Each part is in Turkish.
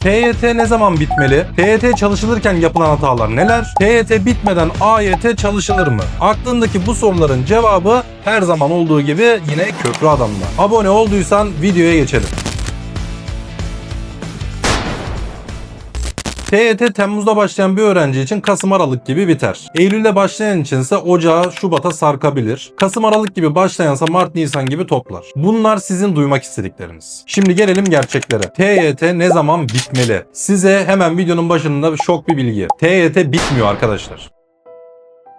TYT ne zaman bitmeli? TYT çalışılırken yapılan hatalar neler? TYT bitmeden AYT çalışılır mı? Aklındaki bu soruların cevabı her zaman olduğu gibi yine Köprü Adam'da. Abone olduysan videoya geçelim. TYT Temmuz'da başlayan bir öğrenci için Kasım Aralık gibi biter. Eylül'de başlayan için ise Ocağı Şubat'a sarkabilir. Kasım Aralık gibi başlayansa Mart Nisan gibi toplar. Bunlar sizin duymak istedikleriniz. Şimdi gelelim gerçeklere. TYT ne zaman bitmeli? Size hemen videonun başında şok bir bilgi. TYT bitmiyor arkadaşlar.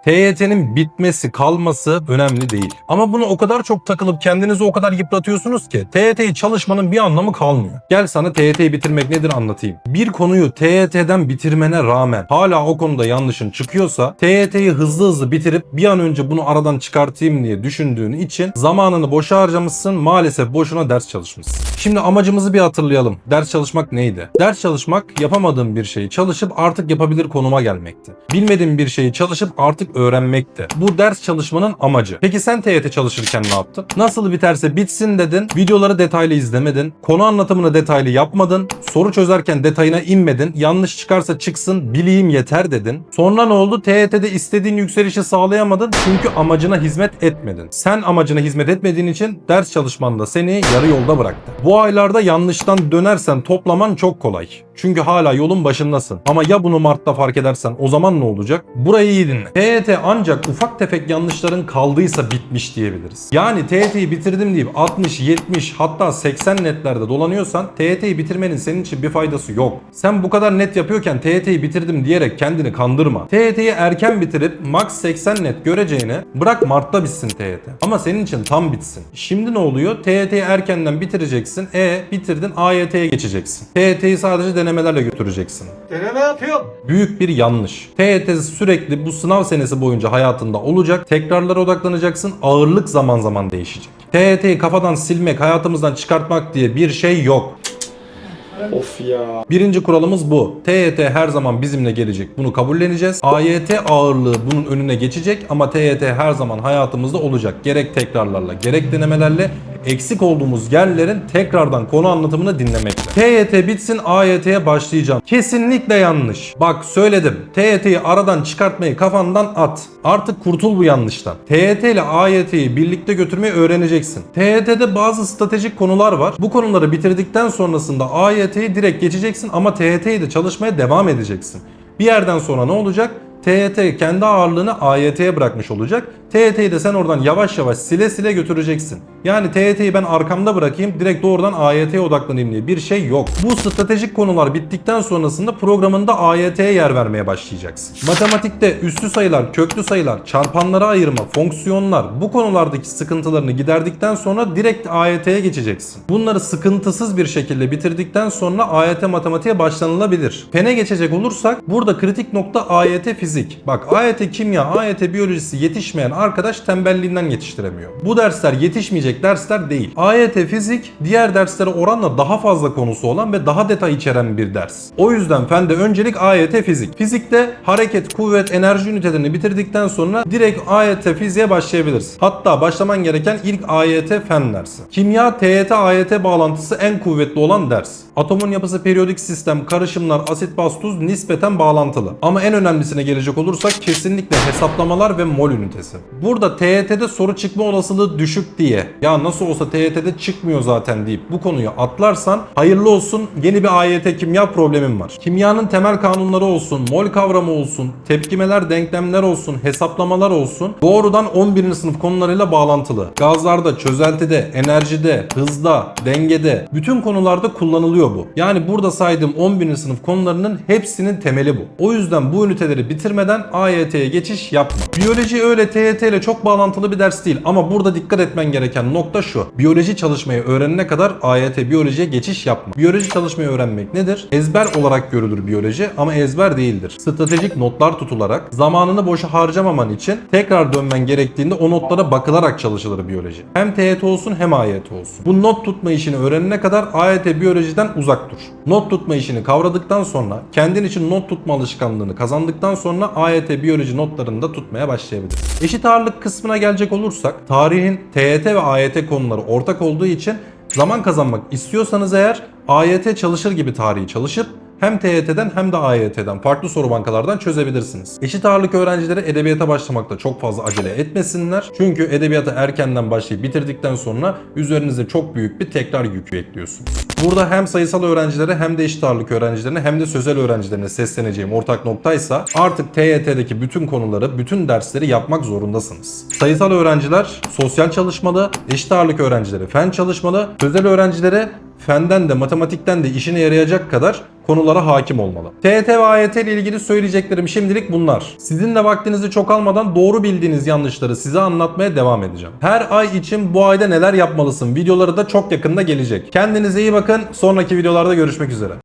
TYT'nin bitmesi, kalması önemli değil. Ama bunu o kadar çok takılıp kendinizi o kadar yıpratıyorsunuz ki TYT'yi çalışmanın bir anlamı kalmıyor. Gel sana TYT'yi bitirmek nedir anlatayım. Bir konuyu TYT'den bitirmene rağmen hala o konuda yanlışın çıkıyorsa TYT'yi hızlı hızlı bitirip bir an önce bunu aradan çıkartayım diye düşündüğün için zamanını boşa harcamışsın maalesef boşuna ders çalışmışsın. Şimdi amacımızı bir hatırlayalım. Ders çalışmak neydi? Ders çalışmak yapamadığın bir şeyi çalışıp artık yapabilir konuma gelmekti. Bilmediğin bir şeyi çalışıp artık öğrenmekti. Bu ders çalışmanın amacı. Peki sen TYT çalışırken ne yaptın? Nasıl biterse bitsin dedin. Videoları detaylı izlemedin. Konu anlatımını detaylı yapmadın. Soru çözerken detayına inmedin. Yanlış çıkarsa çıksın bileyim yeter dedin. Sonra ne oldu? TYT'de istediğin yükselişi sağlayamadın çünkü amacına hizmet etmedin. Sen amacına hizmet etmediğin için ders çalışmanda seni yarı yolda bıraktı. Bu aylarda yanlıştan dönersen toplaman çok kolay. Çünkü hala yolun başındasın. Ama ya bunu Mart'ta fark edersen o zaman ne olacak? Burayı iyi dinle. TYT ancak ufak tefek yanlışların kaldıysa bitmiş diyebiliriz. Yani TYT'yi bitirdim deyip 60, 70 hatta 80 netlerde dolanıyorsan TYT'yi bitirmenin senin için bir faydası yok. Sen bu kadar net yapıyorken TYT'yi bitirdim diyerek kendini kandırma. TYT'yi erken bitirip max 80 net göreceğine bırak Mart'ta bitsin TYT. Ama senin için tam bitsin. Şimdi ne oluyor? TYT'yi erkenden bitireceksin. E bitirdin AYT'ye geçeceksin. TYT'yi sadece denemelerle götüreceksin. Deneme yapıyorum. Büyük bir yanlış. TYT sürekli bu sınav senesi boyunca hayatında olacak. Tekrarlara odaklanacaksın. Ağırlık zaman zaman değişecek. TYT'yi kafadan silmek, hayatımızdan çıkartmak diye bir şey yok. Of ya. Birinci kuralımız bu. TYT her zaman bizimle gelecek. Bunu kabulleneceğiz. AYT ağırlığı bunun önüne geçecek ama TYT her zaman hayatımızda olacak. Gerek tekrarlarla, gerek denemelerle eksik olduğumuz yerlerin tekrardan konu anlatımını dinlemekle. TYT bitsin AYT'ye başlayacağım. Kesinlikle yanlış. Bak söyledim. TYT'yi aradan çıkartmayı kafandan at. Artık kurtul bu yanlıştan. TYT ile AYT'yi birlikte götürmeyi öğreneceksin. TYT'de bazı stratejik konular var. Bu konuları bitirdikten sonrasında AYT'yi direkt geçeceksin ama TYT'yi de çalışmaya devam edeceksin. Bir yerden sonra ne olacak? TYT kendi ağırlığını AYT'ye bırakmış olacak. TYT'yi de sen oradan yavaş yavaş sile sile götüreceksin. Yani TYT'yi ben arkamda bırakayım direkt doğrudan AYT'ye odaklanayım diye bir şey yok. Bu stratejik konular bittikten sonrasında programında AYT'ye yer vermeye başlayacaksın. Matematikte üslü sayılar, köklü sayılar, çarpanlara ayırma, fonksiyonlar bu konulardaki sıkıntılarını giderdikten sonra direkt AYT'ye geçeceksin. Bunları sıkıntısız bir şekilde bitirdikten sonra AYT matematiğe başlanılabilir. Pene geçecek olursak burada kritik nokta AYT fizik. Bak AYT kimya, AYT biyolojisi yetişmeyen arkadaş tembelliğinden yetiştiremiyor. Bu dersler yetişmeyecek dersler değil. AYT fizik diğer derslere oranla daha fazla konusu olan ve daha detay içeren bir ders. O yüzden fende öncelik AYT fizik. Fizikte hareket, kuvvet, enerji ünitelerini bitirdikten sonra direkt AYT fiziğe başlayabiliriz. Hatta başlaman gereken ilk AYT fen dersi. Kimya TYT AYT bağlantısı en kuvvetli olan ders. Atomun yapısı periyodik sistem, karışımlar, asit baz tuz nispeten bağlantılı. Ama en önemlisine gelecek olursak kesinlikle hesaplamalar ve mol ünitesi. Burada TYT'de soru çıkma olasılığı düşük diye ya nasıl olsa TYT'de çıkmıyor zaten deyip bu konuyu atlarsan hayırlı olsun yeni bir AYT kimya problemin var. Kimyanın temel kanunları olsun, mol kavramı olsun, tepkimeler, denklemler olsun, hesaplamalar olsun doğrudan 11. sınıf konularıyla bağlantılı. Gazlarda, çözeltide, enerjide, hızda, dengede bütün konularda kullanılıyor bu. Yani burada saydığım 11. sınıf konularının hepsinin temeli bu. O yüzden bu üniteleri bitirmeden AYT'ye geçiş yapma. Biyoloji öyle TYT ile çok bağlantılı bir ders değil ama burada dikkat etmen gereken nokta şu. Biyoloji çalışmayı öğrenene kadar AYT biyolojiye geçiş yapma. Biyoloji çalışmayı öğrenmek nedir? Ezber olarak görülür biyoloji ama ezber değildir. Stratejik notlar tutularak zamanını boşa harcamaman için tekrar dönmen gerektiğinde o notlara bakılarak çalışılır biyoloji. Hem TYT olsun hem AYT olsun. Bu not tutma işini öğrenene kadar AYT biyolojiden uzak dur. Not tutma işini kavradıktan sonra kendin için not tutma alışkanlığını kazandıktan sonra AYT biyoloji notlarını da tutmaya başlayabilirsin. Eşit ağırlık kısmına gelecek olursak tarihin TYT ve AYT konuları ortak olduğu için Zaman kazanmak istiyorsanız eğer AYT çalışır gibi tarihi çalışıp hem TYT'den hem de AYT'den farklı soru bankalardan çözebilirsiniz. Eşit ağırlık öğrencileri edebiyata başlamakta çok fazla acele etmesinler. Çünkü edebiyata erkenden başlayıp bitirdikten sonra üzerinize çok büyük bir tekrar yükü ekliyorsunuz. Burada hem sayısal öğrencilere hem de eşit ağırlık öğrencilerine hem de sözel öğrencilerine sesleneceğim ortak noktaysa artık TYT'deki bütün konuları, bütün dersleri yapmak zorundasınız. Sayısal öğrenciler sosyal çalışmalı, eşit ağırlık öğrencileri fen çalışmalı, sözel öğrencilere fenden de matematikten de işine yarayacak kadar konulara hakim olmalı. TYT ve AYT ile ilgili söyleyeceklerim şimdilik bunlar. Sizinle vaktinizi çok almadan doğru bildiğiniz yanlışları size anlatmaya devam edeceğim. Her ay için bu ayda neler yapmalısın videoları da çok yakında gelecek. Kendinize iyi bakın. Sonraki videolarda görüşmek üzere.